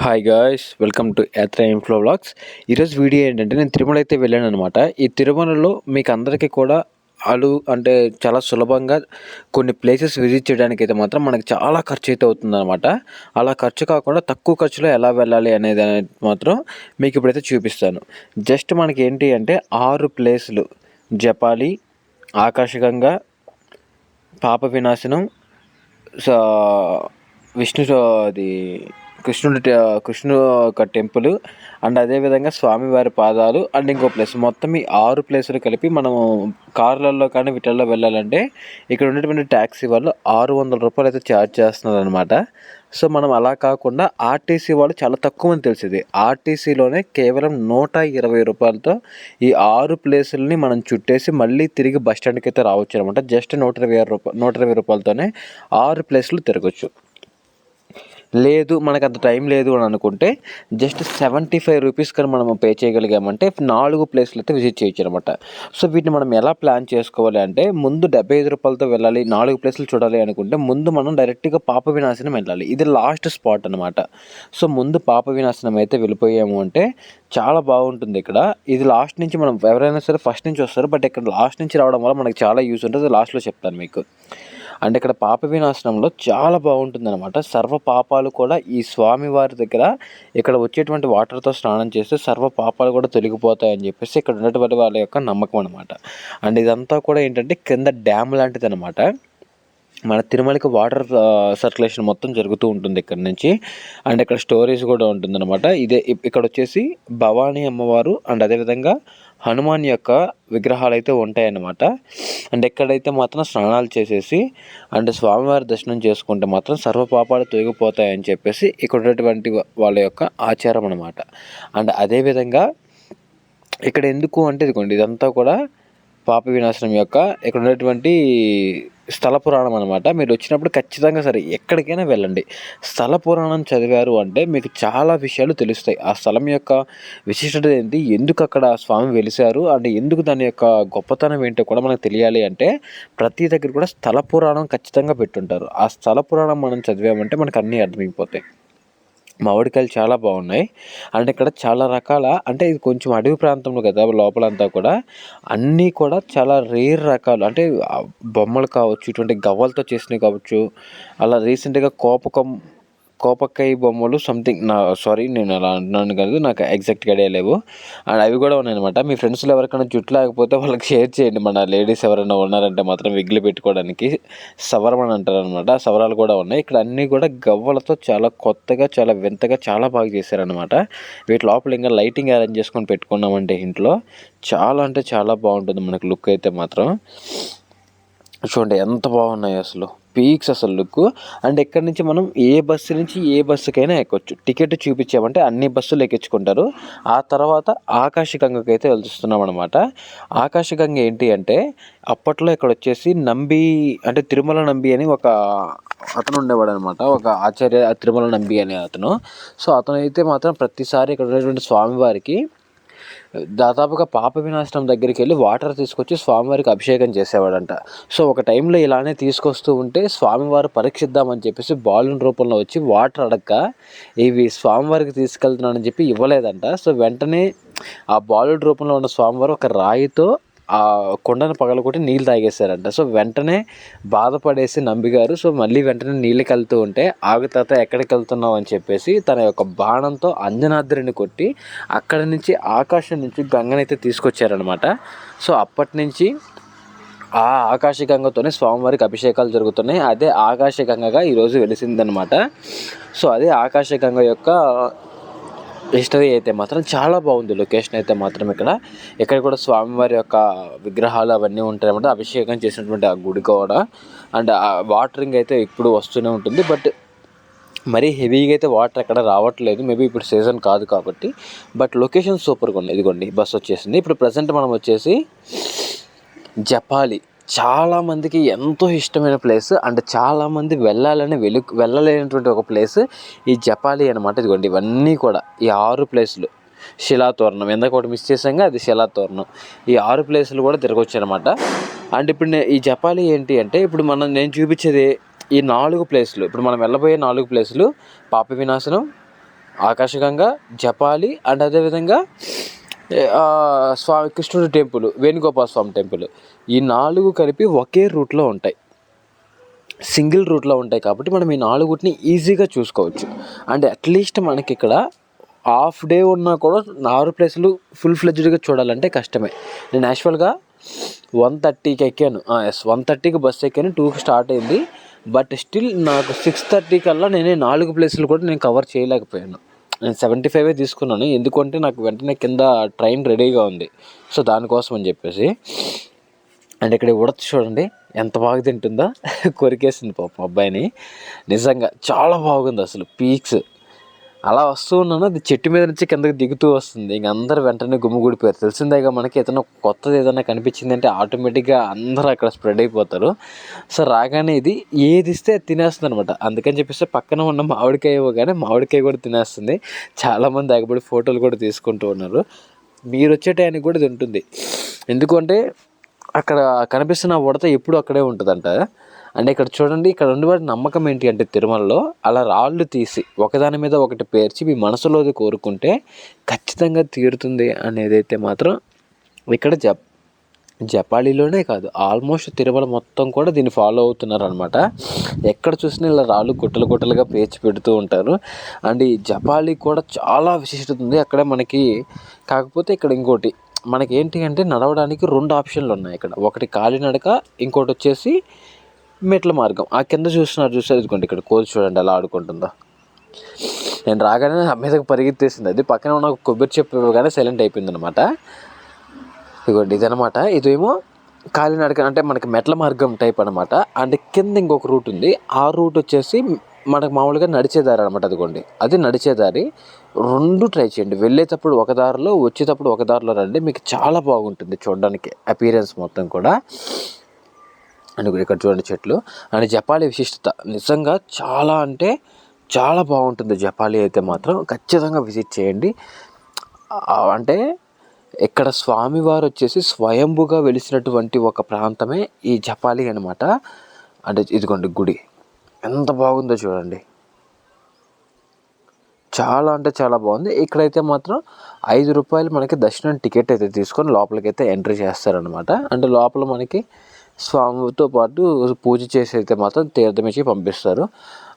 Hi guys welcome to Yatra inflow vlogs ఈరోజు video ఏంటంటే నేను తిరుమల అయితే వెళ్ళాను అనమాట ఈ తిరుమలలో మీకు అందరికీ కూడా అలు అంటే చాలా సులభంగా కొన్ని ప్లేసెస్ విజిట్ చేయడానికి అయితే మాత్రం మనకి చాలా ఖర్చు అయితే అవుతుందన్నమాట అలా ఖర్చు కాకుండా తక్కువ ఖర్చులో ఎలా వెళ్ళాలి అనేది అనేది మాత్రం మీకు ఇప్పుడైతే చూపిస్తాను. జస్ట్ మనకి ఏంటి అంటే ఆరు ప్లేసులు జపాలి ఆకాశగంగా పాప వినాశనం స- విష్ణు అది కృష్ణుడి కృష్ణు ఒక టెంపుల్ అండ్ అదేవిధంగా స్వామివారి పాదాలు అండ్ ఇంకో ప్లేస్. మొత్తం ఈ ఆరు ప్లేసులు కలిపి మనం కార్లలో కానీ వీటిల్లో వెళ్ళాలంటే ఇక్కడ ఉన్నటువంటి ట్యాక్సీ వాళ్ళు ఆరు వందల రూపాయలు అయితే ఛార్జ్ చేస్తున్నారు అనమాట సో మనం అలా కాకుండా ఆర్టీసీ వాళ్ళు చాలా తక్కువ అని తెలిసింది. ఆర్టీసీలోనే కేవలం నూట ఇరవై రూపాయలతో ఈ ఆరు ప్లేసులని మనం చుట్టేసి మళ్ళీ తిరిగి బస్ స్టాండ్కి అయితే రావచ్చు అనమాట జస్ట్ నూట ఇరవై ఆరు రూపాయలు నూట ఇరవై రూపాయలతోనే ఆరు ప్లేసులు తిరగచ్చు. లేదు మనకు అంత టైం లేదు అని అనుకుంటే జస్ట్ సెవెంటీ ఫైవ్ రూపీస్ కానీ మనం పే చేయగలిగామంటే నాలుగు ప్లేస్లు అయితే విజిట్ చేయొచ్చు అనమాట సో వీటిని మనం ఎలా ప్లాన్ చేసుకోవాలి అంటే ముందు డెబ్బై ఐదు రూపాయలతో వెళ్ళాలి నాలుగు ప్లేసులు చూడాలి అనుకుంటే ముందు మనం డైరెక్ట్గా పాప వినాశనం వెళ్ళాలి. ఇది లాస్ట్ స్పాట్ అనమాట. సో ముందు పాప వినాశనం అయితే వెళ్ళిపోయాము అంటే చాలా బాగుంటుంది ఇక్కడ. ఇది లాస్ట్ నుంచి మనం ఎవరైనా సరే ఫస్ట్ నుంచి వస్తారు బట్ ఇక్కడ లాస్ట్ నుంచి రావడం వల్ల మనకి చాలా యూస్ ఉంటుంది. లాస్ట్లో చెప్తాను మీకు. అండ్ ఇక్కడ పాప వినాశనంలో చాలా బాగుంటుంది అనమాట సర్వ పాపాలు కూడా ఈ స్వామి వారి దగ్గర ఇక్కడ వచ్చేటువంటి వాటర్తో స్నానం చేస్తే సర్వ పాపాలు కూడా తొలగిపోతాయని చెప్పేసి ఇక్కడ ఉన్నటువంటి వాళ్ళ యొక్క నమ్మకం అనమాట అండ్ ఇదంతా కూడా ఏంటంటే కింద డ్యామ్ లాంటిది అనమాట మన తిరుమలకి వాటర్ సర్క్యులేషన్ మొత్తం జరుగుతూ ఉంటుంది ఇక్కడ నుంచి. అండ్ ఇక్కడ స్టోరేజ్ కూడా ఉంటుందన్నమాట. ఇదే ఇక్కడ వచ్చేసి భవానీ అమ్మవారు అండ్ అదేవిధంగా హనుమాన్ యొక్క విగ్రహాలు అయితే ఉంటాయన్నమాట. అండ్ ఎక్కడైతే మాత్రం స్నానాలు చేసేసి అండ్ స్వామివారి దర్శనం చేసుకుంటే మాత్రం సర్వ పాపాలు తొలగిపోతాయని చెప్పేసి ఇక్కడ ఉన్నటువంటి వాళ్ళ యొక్క ఆచారం అనమాట అండ్ అదేవిధంగా ఇక్కడ ఎందుకు అంటే ఇదిగోండి ఇదంతా కూడా పాప వినాశనం యొక్క ఇక్కడ ఉన్నటువంటి స్థల పురాణం అనమాట మీరు వచ్చినప్పుడు ఖచ్చితంగా సరే ఎక్కడికైనా వెళ్ళండి. స్థల పురాణం చదివారు అంటే మీకు చాలా విషయాలు తెలుస్తాయి. ఆ స్థలం యొక్క విశిష్టత ఏంటి? ఎందుకు అక్కడ స్వామి వెలిశారు? అంటే ఎందుకు దాని యొక్క గొప్పతనం ఏంటో కూడా మనకు తెలియాలి అంటే ప్రతి దగ్గర కూడా స్థల పురాణం ఖచ్చితంగా పెట్టుంటారు. ఆ స్థల పురాణం మనం చదివామంటే మనకు అన్నీ అర్థమైపోతాయి. మామిడికాయలు చాలా బాగున్నాయి. అండ్ ఇక్కడ చాలా రకాల అంటే ఇది కొంచెం అడవి ప్రాంతంలో కదా లోపలంతా కూడా అన్నీ కూడా చాలా రేర్ రకాలు. అంటే బొమ్మలు కావచ్చు ఇటువంటి గవ్వలతో చేసినవి కావచ్చు అలా రీసెంట్గా కోపకం కోపక్కయ్య బొమ్మలు సంథింగ్ నా సారీ నేను అలా అంటున్నాను కాదు నాకు ఎగ్జాక్ట్గా లేవు. అండ్ అవి కూడా ఉన్నాయన్నమాట. మీ ఫ్రెండ్స్లో ఎవరికైనా జుట్టు లేకపోతే వాళ్ళకి షేర్ చేయండి. మన లేడీస్ ఎవరైనా ఉన్నారంటే మాత్రం విగ్గులు పెట్టుకోవడానికి సవరం అని అంటారు అనమాట సవరాలు కూడా ఉన్నాయి. ఇక్కడ అన్నీ కూడా గవ్వలతో చాలా కొత్తగా చాలా వింతగా చాలా బాగా చేశారనమాట వీటి లోపల ఇంకా లైటింగ్ అరేంజ్ చేసుకొని పెట్టుకున్నామంటే ఇంట్లో చాలా అంటే చాలా బాగుంటుంది. మనకు లుక్ అయితే మాత్రం. చూడండి ఎంత బాగున్నాయి అసలు. పీక్స్ అసలు లుక్ అండ్ ఎక్కడి నుంచి మనం ఏ బస్సు నుంచి ఏ బస్సుకైనా ఎక్కొచ్చు. టికెట్ చూపించామంటే అన్ని బస్సులు ఎక్కించుకుంటారు. ఆ తర్వాత ఆకాశగంగకి అయితే వెళ్తున్నాం అనమాట ఆకాశగంగ ఏంటి అంటే అప్పట్లో ఇక్కడ వచ్చేసి నంబి అంటే తిరుమల నంబి అని ఒక అతను ఉండేవాడు అనమాట ఒక ఆచార్య తిరుమల నంబి అనే అతను. సో అతను అయితే మాత్రం ప్రతిసారి ఇక్కడ ఉన్నటువంటి స్వామివారికి దాదాపుగా పాప వినాశనం దగ్గరికి వెళ్ళి వాటర్ తీసుకొచ్చి స్వామివారికి అభిషేకం చేసేవాడంట. సో ఒక టైంలో ఇలానే తీసుకొస్తూ ఉంటే స్వామివారు పరీక్షిద్దామని చెప్పేసి బాలుని రూపంలో వచ్చి వాటర్ అడక్క ఇవి స్వామివారికి తీసుకెళ్తున్నానని చెప్పి ఇవ్వలేదంట. సో వెంటనే ఆ బాలుడి రూపంలో ఉన్న స్వామివారు ఒక రాయితో ఆ కొండను పగలగొట్టి నీళ్ళు తాగేశారంట. సో వెంటనే బాధపడేసి నంబిగారు. సో మళ్ళీ వెంటనే నీళ్ళకి వెళ్తూ ఉంటే ఆగు తాత ఎక్కడికి వెళ్తున్నావు? అని చెప్పేసి తన యొక్క బాణంతో అంజనాద్రిని కొట్టి అక్కడ నుంచి ఆకాశం నుంచి గంగనైతే తీసుకొచ్చారనమాట సో అప్పటి నుంచి ఆ ఆకాశగంగతోనే స్వామివారికి అభిషేకాలు జరుగుతున్నాయి. అదే ఆకాశగంగగా ఈరోజు వెలిసిందనమాట సో అదే ఆకాశగంగ యొక్క హిస్టరీ అయితే మాత్రం చాలా బాగుంది. లొకేషన్ అయితే మాత్రం ఇక్కడ. ఇక్కడ కూడా స్వామివారి యొక్క విగ్రహాలు అవన్నీ ఉంటాయి అన్నమాట. అభిషేకం చేసినటువంటి ఆ గుడి కూడా. అండ్ ఆ వాటరింగ్ అయితే ఇప్పుడు వస్తూనే ఉంటుంది. బట్ మరీ హెవీగా అయితే వాటర్ అక్కడ రావట్లేదు. మేబీ ఇప్పుడు సీజన్ కాదు కాబట్టి. బట్ లొకేషన్ సూపర్గా ఉంది. ఇదిగోండి బస్ వచ్చేసింది. ఇప్పుడు ప్రజెంట్ మనం వచ్చేసి జపాలి. చాలామందికి ఎంతో ఇష్టమైన ప్లేస్. అండ్ చాలామంది వెళ్ళాలని వెలు వెళ్ళలేనటువంటి ఒక ప్లేస్ ఈ జపాలి అనమాట ఇదిగోండి ఇవన్నీ కూడా ఈ ఆరు ప్లేసులు. శిలాతోరణం ఎందుకు ఒకటి మిస్ చేసాంగా అది శిలాతోరణం ఈ ఆరు ప్లేసులు కూడా తిరగొచ్చు అనమాట అండ్ ఇప్పుడు ఈ జపాలి ఏంటి అంటే ఇప్పుడు మనం నేను చూపించేది ఈ నాలుగు ప్లేసులు. ఇప్పుడు మనం వెళ్ళబోయే నాలుగు ప్లేసులు పాప వినాశనం ఆకాశగంగా జపాలి అండ్ అదేవిధంగా స్వామి కృష్ణుడు టెంపుల్ వేణుగోపాల స్వామి టెంపుల్ ఈ నాలుగు కలిపి ఒకే రూట్లో ఉంటాయి. సింగిల్ రూట్లో ఉంటాయి కాబట్టి మనం ఈ నాలుగుటిని ఈజీగా చూసుకోవచ్చు. అండ్ అట్లీస్ట్ మనకి ఇక్కడ హాఫ్ డే ఉన్నా కూడా ఆరు ప్లేసులు ఫుల్ ఫ్లెడ్జ్డ్గా చూడాలంటే కష్టమే. నేను యాక్చువల్గా వన్ థర్టీకి ఎక్కాను. ఎస్ వన్ థర్టీకి బస్సు ఎక్కాను టూకి స్టార్ట్ అయింది. బట్ స్టిల్ నాకు సిక్స్ థర్టీ కల్లా నేనే నాలుగు ప్లేసులు కూడా నేను కవర్ చేయలేకపోయాను. నేను సెవెంటీ ఫైవే తీసుకున్నాను. ఎందుకంటే నాకు వెంటనే కింద ట్రైన్ రెడీగా ఉంది. సో దానికోసం అని చెప్పేసి. అండ్ ఇక్కడ ఉడత చూడండి. ఎంత బాగా తింటుందో. కొరికేసింది పాపం అబ్బాయిని. నిజంగా చాలా బాగుంది అసలు పీక్స్. అలా వస్తూ ఉన్నాను. అది చెట్టు మీద నుంచి కిందకి దిగుతూ వస్తుంది. ఇంక అందరు వెంటనే గుమ్మిగూడిపోయారు తెలిసిందేగా మనకి ఏదైనా కొత్తది ఏదైనా కనిపించింది అంటే ఆటోమేటిక్గా అందరూ అక్కడ స్ప్రెడ్ అయిపోతారు. సో రాగానే ఇది ఏది ఇస్తే తినేస్తుంది అనమాట అందుకని చెప్పేసి పక్కన ఉన్న మామిడికాయ ఇవ్వగానే మామిడికాయ కూడా తినేస్తుంది. చాలామంది ఆగబడి ఫోటోలు కూడా తీసుకుంటూ ఉన్నారు. మీరు వచ్చే టైంకి కూడా ఇది ఉంటుంది. ఎందుకంటే అక్కడ కనిపిస్తున్న ఉడత ఎప్పుడు అక్కడే ఉంటుందంట. అండ్ ఇక్కడ చూడండి ఇక్కడ ఉండేవాడి నమ్మకం ఏంటి అంటే తిరుమలలో అలా రాళ్ళు తీసి ఒకదాని మీద ఒకటి పేర్చి మీ మనసులోది కోరుకుంటే ఖచ్చితంగా తీరుతుంది అనేది అయితే మాత్రం ఇక్కడ జప్ జపాళీలోనే కాదు ఆల్మోస్ట్ తిరుమల మొత్తం కూడా దీన్ని ఫాలో అవుతున్నారు అనమాట ఎక్కడ చూసినా ఇలా రాళ్ళు గుట్టలు గుట్టలుగా పేర్చి పెడుతూ ఉంటారు. అండ్ ఈ జపాళీ కూడా చాలా విశిష్టత ఉంది. అక్కడే మనకి కాకపోతే ఇక్కడ ఇంకోటి మనకి ఏంటి అంటే నడవడానికి రెండు ఆప్షన్లు ఉన్నాయి ఇక్కడ. ఒకటి కాలినడక ఇంకోటి వచ్చేసి మెట్ల మార్గం. ఆ కింద చూస్తున్నారు చూసారు ఇదిగోండి ఇక్కడ కోల్ చూడండి ఎలా ఆడుకుంటుందో. నేను రాగానే మీదకు పరిగెత్తేసింది. అది పక్కన ఉన్న ఒక కొబ్బరి చెప్పు ఇవ్వగానే సైలెంట్ అయిపోయింది అనమాట ఇదిగోండి ఇదనమాట ఇదేమో కాలినడక అంటే మనకి మెట్ల మార్గం టైప్ అనమాట అండ్ కింద ఇంకొక రూట్ ఉంది. ఆ రూట్ వచ్చేసి మనకు మామూలుగా నడిచేదారి అనమాట అదిగోండి. అది నడిచేదారి రెండు ట్రై చేయండి. వెళ్ళేటప్పుడు ఒక దారిలో వచ్చేటప్పుడు ఒక దారిలో రండి. మీకు చాలా బాగుంటుంది చూడడానికి అపీరెన్స్ మొత్తం కూడా. అండ్ ఇక్కడ చూడండి చెట్లు. అండ్ జపాలి విశిష్టత. నిజంగా చాలా అంటే చాలా బాగుంటుంది జపాలి అయితే మాత్రం. ఖచ్చితంగా విజిట్ చేయండి. అంటే ఇక్కడ స్వామివారు వచ్చేసి స్వయంభుగా వెలిసినటువంటి ఒక ప్రాంతమే ఈ జపాలి అనమాట అంటే ఇదిగోండి గుడి. ఎంత బాగుందో చూడండి. చాలా అంటే చాలా బాగుంది. ఇక్కడైతే మాత్రం ఐదు రూపాయలు మనకి దర్శనం టికెట్ అయితే తీసుకొని లోపలికైతే ఎంట్రీ చేస్తారనమాట అంటే లోపల మనకి స్వామితో పాటు పూజ చేసి అయితే మాత్రం తీర్థం ఇచ్చి పంపిస్తారు.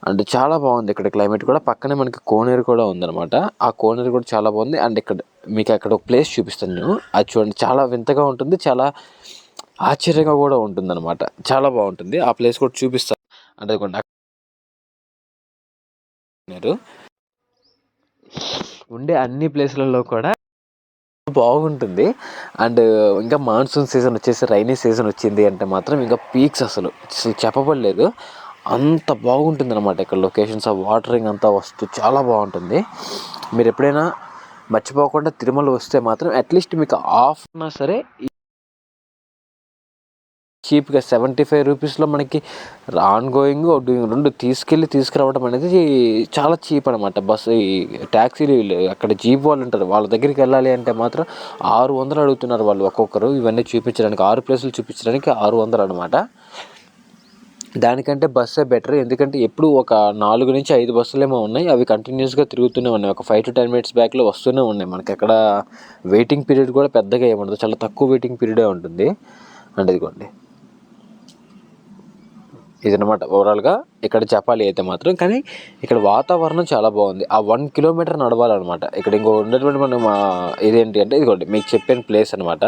అండ్ చాలా బాగుంది ఇక్కడ క్లైమేట్ కూడా. పక్కనే మనకి కోనేరు కూడా ఉందన్నమాట. ఆ కోనేరు కూడా చాలా బాగుంది. అండ్ ఇక్కడ మీకు అక్కడ ఒక ప్లేస్ చూపిస్తాను నేను. అది చూడండి చాలా వింతగా ఉంటుంది. చాలా ఆశ్చర్యంగా కూడా ఉంటుందన్నమాట. చాలా బాగుంటుంది. ఆ ప్లేస్ కూడా చూపిస్తాను అంటే ఉండే అన్ని ప్లేస్లలో కూడా బాగుంటుంది. అండ్ ఇంకా మాన్సూన్ సీజన్ వచ్చేసి రైనీ సీజన్ వచ్చింది అంటే మాత్రం ఇంకా పీక్స్ అసలు. అసలు చెప్పబడలేదు. అంత బాగుంటుంది అనమాట ఇక్కడ లొకేషన్స్. ఆ వాటరింగ్ అంతా వస్తూ చాలా బాగుంటుంది. మీరు ఎప్పుడైనా మర్చిపోకుండా తిరుమల వస్తే మాత్రం అట్లీస్ట్ మీకు ఆఫ్ ఉన్నా సరే చీప్గా సెవెంటీ ఫైవ్ రూపీస్లో మనకి ఆన్ గోయింగ్ రెండు తీసుకెళ్ళి తీసుకురావడం అనేది చాలా చీప్ అనమాట బస్సు ఈ ట్యాక్సీలు అక్కడ జీప్ వాళ్ళు ఉంటారు వాళ్ళ దగ్గరికి వెళ్ళాలి అంటే మాత్రం ఆరు వందలు అడుగుతున్నారు వాళ్ళు ఒక్కొక్కరు. ఇవన్నీ చూపించడానికి ఆరు ప్లేసులు చూపించడానికి ఆరు వందలు అనమాట దానికంటే బస్సే బెటర్. ఎందుకంటే ఎప్పుడు ఒక నాలుగు నుంచి ఐదు బస్సులు ఏమో ఉన్నాయి. అవి కంటిన్యూస్గా తిరుగుతూనే ఉన్నాయి. ఒక ఫైవ్ టు టెన్ మినిట్స్ బ్యాక్లో వస్తూనే ఉన్నాయి. మనకి అక్కడ వెయిటింగ్ పీరియడ్ కూడా పెద్దగా ఏముండదు. చాలా తక్కువ వెయిటింగ్ పీరియడే ఉంటుంది. అంటే ఇదిగోండి. ఇదనమాట ఓవరాల్గా ఇక్కడ చెప్పాలి అయితే మాత్రం. కానీ ఇక్కడ వాతావరణం చాలా బాగుంది. ఆ వన్ కిలోమీటర్ నడవాలన్నమాట. ఇక్కడ ఇంకో ఉన్నటువంటి మనం ఇదేంటి అంటే ఇదిగోండి మీకు చెప్పిన ప్లేస్ అనమాట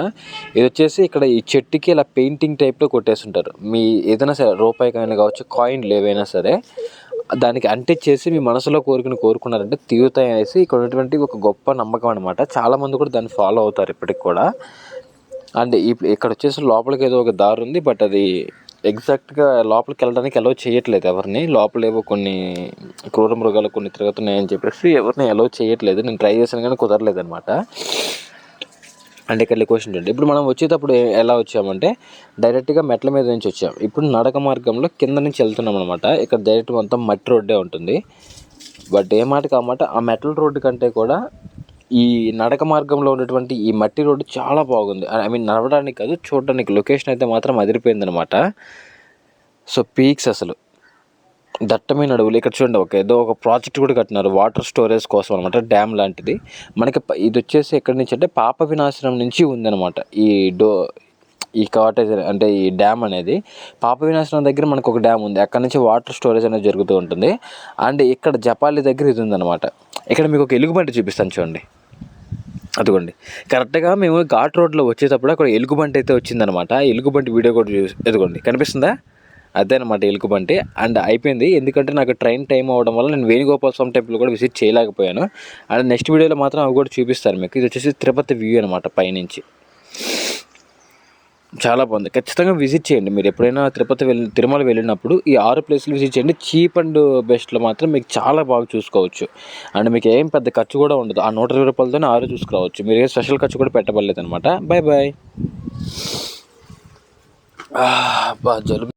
ఇది వచ్చేసి ఇక్కడ ఈ చెట్టుకి ఇలా పెయింటింగ్ టైప్లో కొట్టేస్తుంటారు. మీ ఏదైనా సరే రూపాయి కానీ కావచ్చు కాయిన్లు ఏవైనా సరే దానికి అంటించేసి మీ మనసులో కోరికను కోరుకున్నారంటే తీరుతాయి అనేసి ఇక్కడ ఉన్నటువంటి ఒక గొప్ప నమ్మకం అనమాట చాలామంది కూడా దాన్ని ఫాలో అవుతారు ఇప్పటికి కూడా. అండ్ ఈ ఇక్కడ వచ్చేసి లోపలికి ఏదో ఒక దారి ఉంది బట్ అది ఎగ్జాక్ట్గా లోపలికి వెళ్ళడానికి అలౌ చేయట్లేదు ఎవరిని. లోపలేవో కొన్ని క్రూర మృగాలు కొన్ని తిరుగుతున్నాయని చెప్పేసి ఎవరిని అలౌ చేయట్లేదు. నేను ట్రై చేశాను కానీ కుదరలేదు అనమాట అండ్ ఇక్కడ క్వశ్చన్ ఏంటి ఇప్పుడు మనం వచ్చేటప్పుడు ఎలా వచ్చామంటే డైరెక్ట్గా మెట్ల మీద నుంచి వచ్చాం. ఇప్పుడు నడక మార్గంలో కింద నుంచి వెళ్తున్నాం అనమాట ఇక్కడ డైరెక్ట్ మొత్తం మట్టి రోడ్డే ఉంటుంది. బట్ ఏ మాట కామాట ఆ మెటల్ రోడ్డు కంటే కూడా ఈ నడక మార్గంలో ఉన్నటువంటి ఈ మట్టి రోడ్డు చాలా బాగుంది. ఐ మీన్ నడవడానికి కాదు చూడడానికి లొకేషన్ అయితే మాత్రం అదిరిపోయింది అనమాట సో పీక్స్ అసలు. దట్టమైన అడవులు ఇక్కడ చూడండి ఒక ఏదో ఒక ప్రాజెక్ట్ కూడా కట్టినారు వాటర్ స్టోరేజ్ కోసం అనమాట డ్యామ్ లాంటిది. మనకి ఇది వచ్చేసి ఎక్కడి నుంచి అంటే పాప వినాశనం నుంచి ఉందన్నమాట. ఈ డో ఈ కాటేజ్ అంటే ఈ డ్యామ్ అనేది. పాప వినాశనం దగ్గర మనకు ఒక డ్యామ్ ఉంది అక్కడ నుంచి వాటర్ స్టోరేజ్ అనేది జరుగుతూ ఉంటుంది. అండ్ ఇక్కడ జపాలి దగ్గర ఇది ఉందన్నమాట. ఇక్కడ మీకు ఒక ఎలుగుబంటి చూపిస్తాను చూడండి. అదిగోండి. కరెక్ట్గా మేము ఘాట్ రోడ్లో వచ్చేటప్పుడు అక్కడ ఎలుగుబంటి అయితే వచ్చిందనమాట. ఎలుగుబంటి వీడియో కూడా చూసి ఎదుగోండి కనిపిస్తుందా? అదేనమాట ఎలుగుబంటి. అండ్ అయిపోయింది. ఎందుకంటే నాకు ట్రైన్ టైం అవ్వడం వల్ల నేను వేణుగోపాల స్వామి టెంపుల్ కూడా విజిట్ చేయలేకపోయాను. అండ్ నెక్స్ట్ వీడియోలో మాత్రం అవి కూడా చూపిస్తారు మీకు. ఇది వచ్చేసి తిరుపతి వ్యూ అనమాట పైనుంచి. చాలా బాగుంది. ఖచ్చితంగా విజిట్ చేయండి మీరు. ఎప్పుడైనా తిరుపతి వెళ్ళి తిరుమల వెళ్ళినప్పుడు ఈ ఆరు ప్లేసులు విజిట్ చేయండి. చీప్ అండ్ బెస్ట్లో మాత్రం మీకు చాలా బాగా చూసుకోవచ్చు. అండ్ మీకు ఏం పెద్ద ఖర్చు కూడా ఉండదు. ఆ నూట ఇరవై రూపాయలతోనే ఆరు చూసుకోవచ్చు. మీరు ఏ స్పెషల్ ఖర్చు కూడా పెట్టబడలేదు అనమాట బాయ్ బాయ్ జలుబు